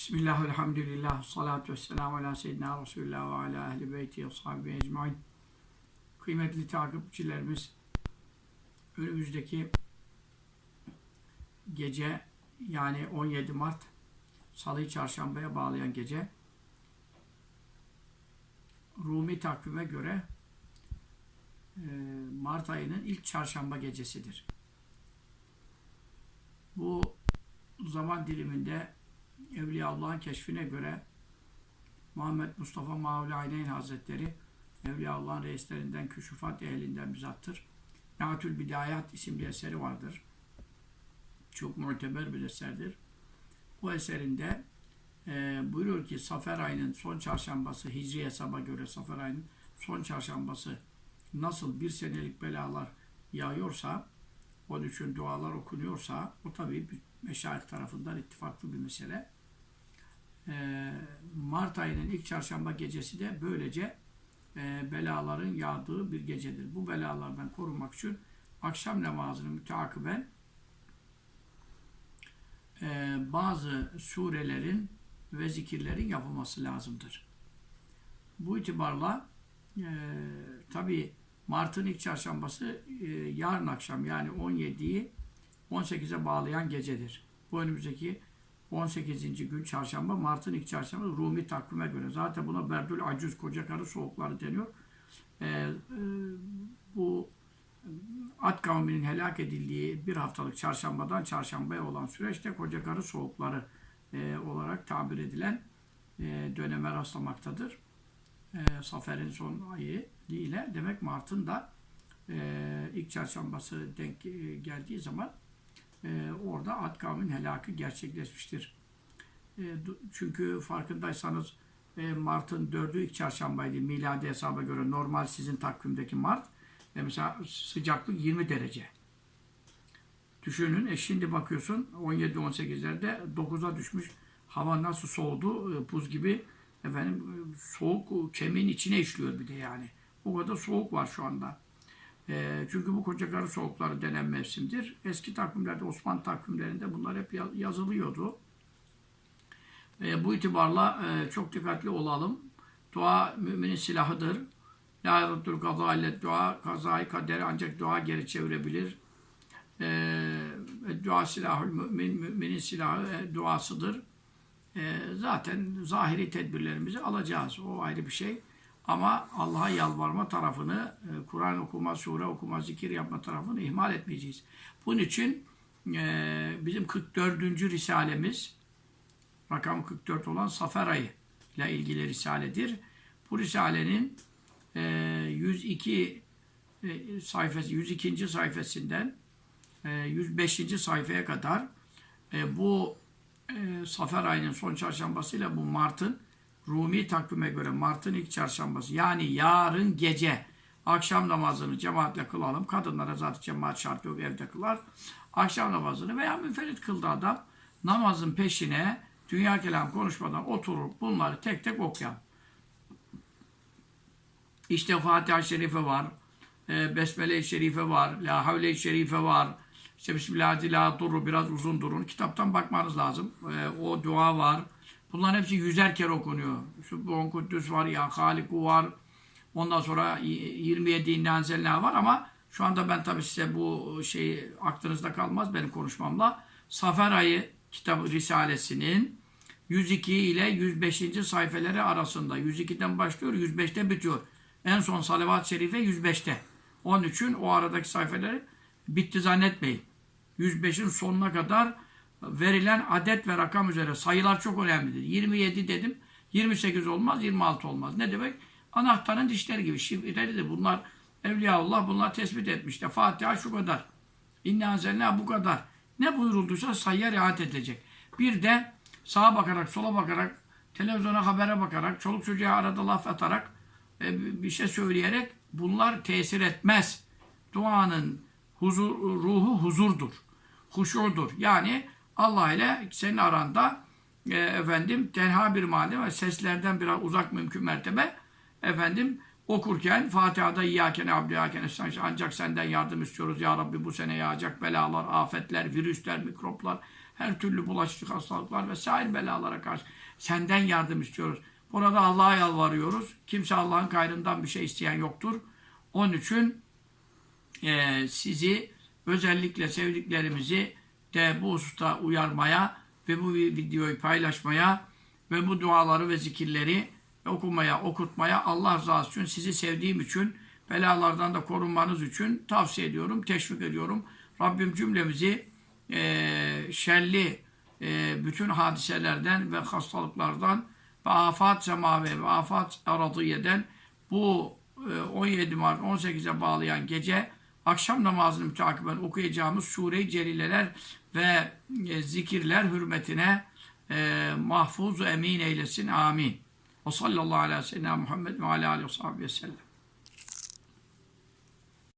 Bismillah, elhamdülillah, salatu vesselamu ala seyyidina Resulullah ve ala ehli beyti ve sahibi ecmain. Kıymetli takipçilerimiz, önümüzdeki gece yani 17 Mart Salı Çarşamba'ya bağlayan gece Rumi takvime göre e, Mart ayının ilk çarşamba gecesidir. Bu zaman diliminde Evliya Allah'ın keşfine göre Muhammed Mustafa Mavli Ayneyn Hazretleri Evliya Allah'ın reislerinden, küşufat ehlinden bizattır. Naatül Bidayat isimli eseri vardır. Çok muteber bir eserdir. O eserinde e, buyuruyor ki Safer ayının son çarşambası, Hicri hesaba göre Safer ayının son çarşambası nasıl bir senelik belalar yağıyorsa, onun için dualar okunuyorsa, o tabii meşayih tarafından ittifaklı bir mesele. E, Mart ayının ilk çarşamba gecesi de böylece e, belaların yağdığı bir gecedir. Bu belalardan korunmak için akşam namazını müteakiben e, bazı surelerin ve zikirlerin yapılması lazımdır. Bu itibarla e, tabi Mart'ın ilk çarşambası e, yarın akşam yani 17'yi 18'e bağlayan gecedir. Bu önümüzdeki 18. gün çarşamba, Mart'ın ilk çarşamba Rumi takvime göre. Zaten buna Berdül Acuz, koca karı soğukları deniyor. Ee, e, bu At kavminin helak edildiği bir haftalık çarşambadan çarşambaya olan süreçte koca karı soğukları e, olarak tabir edilen e, döneme rastlamaktadır. E, Safer'in son ayı ile demek Mart'ın da e, ilk çarşambası denk e, geldiği zaman e, orada Ad kavmin helakı gerçekleşmiştir. E, çünkü farkındaysanız e, Mart'ın dördü ilk çarşambaydı miladi hesaba göre normal sizin takvimdeki Mart. E, mesela sıcaklık 20 derece. Düşünün e şimdi bakıyorsun 17-18'lerde 9'a düşmüş. Hava nasıl soğudu? E, buz gibi efendim soğuk kemiğin içine işliyor bir de yani. O kadar soğuk var şu anda. E, çünkü bu koca karı soğukları denen mevsimdir. Eski takvimlerde, Osmanlı takvimlerinde bunlar hep yazılıyordu. E, bu itibarla e, çok dikkatli olalım. Dua müminin silahıdır. La yurdur kaza ile dua, kazayı kaderi ancak dua geri çevirebilir. E, dua silahı mümin, müminin silahı e, duasıdır. E, zaten zahiri tedbirlerimizi alacağız. O ayrı bir şey. Ama Allah'a yalvarma tarafını, e, Kur'an okuma, sure okuma, zikir yapma tarafını ihmal etmeyeceğiz. Bunun için e, bizim 44. Risalemiz, rakam 44 olan Safer ayı ile ilgili Risaledir. Bu Risalenin 102 sayfası, 102. sayfasından 105. sayfaya kadar bu Safer ayının son çarşambasıyla bu Mart'ın Rumi takvime göre Mart'ın ilk çarşambası yani yarın gece akşam namazını cemaatle kılalım. Kadınlara zaten cemaat şart yok evde kılar. Akşam namazını veya münferit kıldı adam namazın peşine dünya kelam konuşmadan oturup bunları tek tek okuyalım. İşte Fatiha-i Şerife var. E, Besmele-i Şerife var. La Havle-i Şerife var. İşte Bismillahirrahmanirrahim biraz uzun durun. Kitaptan bakmanız lazım. E, o dua var. Bunların hepsi yüzer kere okunuyor. Şu Bon Kuddüs var, Ya Haliku var. Ondan sonra 27 İnne var ama şu anda ben tabii size bu şey aklınızda kalmaz benim konuşmamla. Safer ayı kitabı Risalesinin 102 ile 105. sayfeleri arasında. 102'den başlıyor, 105'te bitiyor. En son salavat-ı şerife 105'te. Onun için o aradaki sayfeleri bitti zannetmeyin. 105'in sonuna kadar verilen adet ve rakam üzere sayılar çok önemlidir. 27 dedim. 28 olmaz, 26 olmaz. Ne demek? Anahtarın dişleri gibi şifrelidir. Bunlar Evliyaullah bunlar tespit etmişler. Fatiha şu kadar. İnne anzelna bu kadar. Ne buyurulduysa sayıya riayet edilecek. Bir de sağa bakarak, sola bakarak, televizyona habere bakarak, çoluk çocuğa arada laf atarak, e, bir şey söyleyerek bunlar tesir etmez. Duanın huzur, ruhu huzurdur. Huşurdur. Yani Allah ile senin aranda e, efendim tenha bir mahalle ve seslerden biraz uzak mümkün mertebe efendim okurken Fatiha'da İyyâkene abdü İyyâkene ancak senden yardım istiyoruz ya Rabbi bu sene yağacak belalar, afetler, virüsler, mikroplar her türlü bulaşıcı hastalıklar ve sair belalara karşı senden yardım istiyoruz. Burada Allah'a yalvarıyoruz. Kimse Allah'ın gayrından bir şey isteyen yoktur. Onun için e, sizi özellikle sevdiklerimizi de bu hususta uyarmaya ve bu videoyu paylaşmaya ve bu duaları ve zikirleri okumaya, okutmaya Allah rızası için sizi sevdiğim için belalardan da korunmanız için tavsiye ediyorum, teşvik ediyorum. Rabbim cümlemizi e, şerli e, bütün hadiselerden ve hastalıklardan ve afat semavi ve afat aradiyeden bu e, 17 Mart 18'e bağlayan gece akşam namazını mütakiben okuyacağımız sure-i celileler ve e, zikirler hürmetine e, mahfuz emin eylesin. Amin. Ve sallallahu aleyhi ve sellem Muhammed ve aleyhi ve sellem.